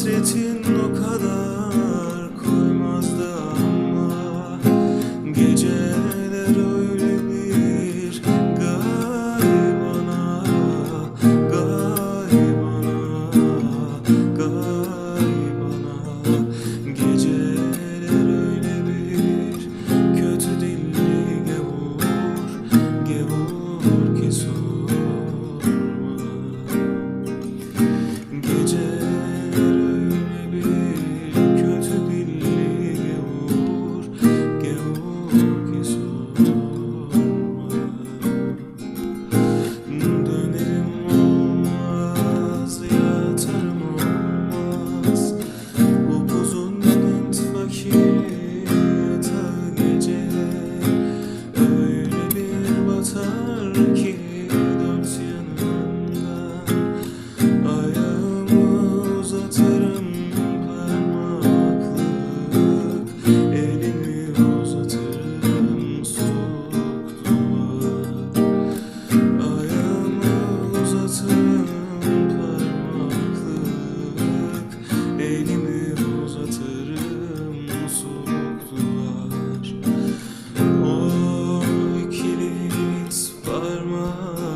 Hasretin Oh.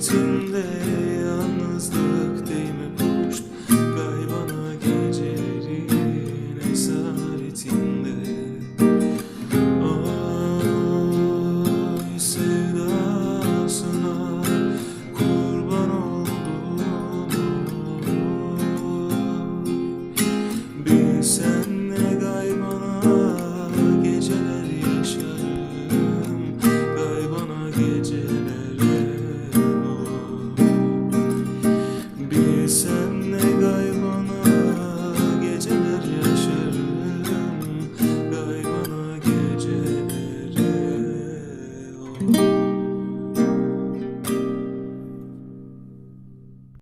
Hasretinde yalnızlık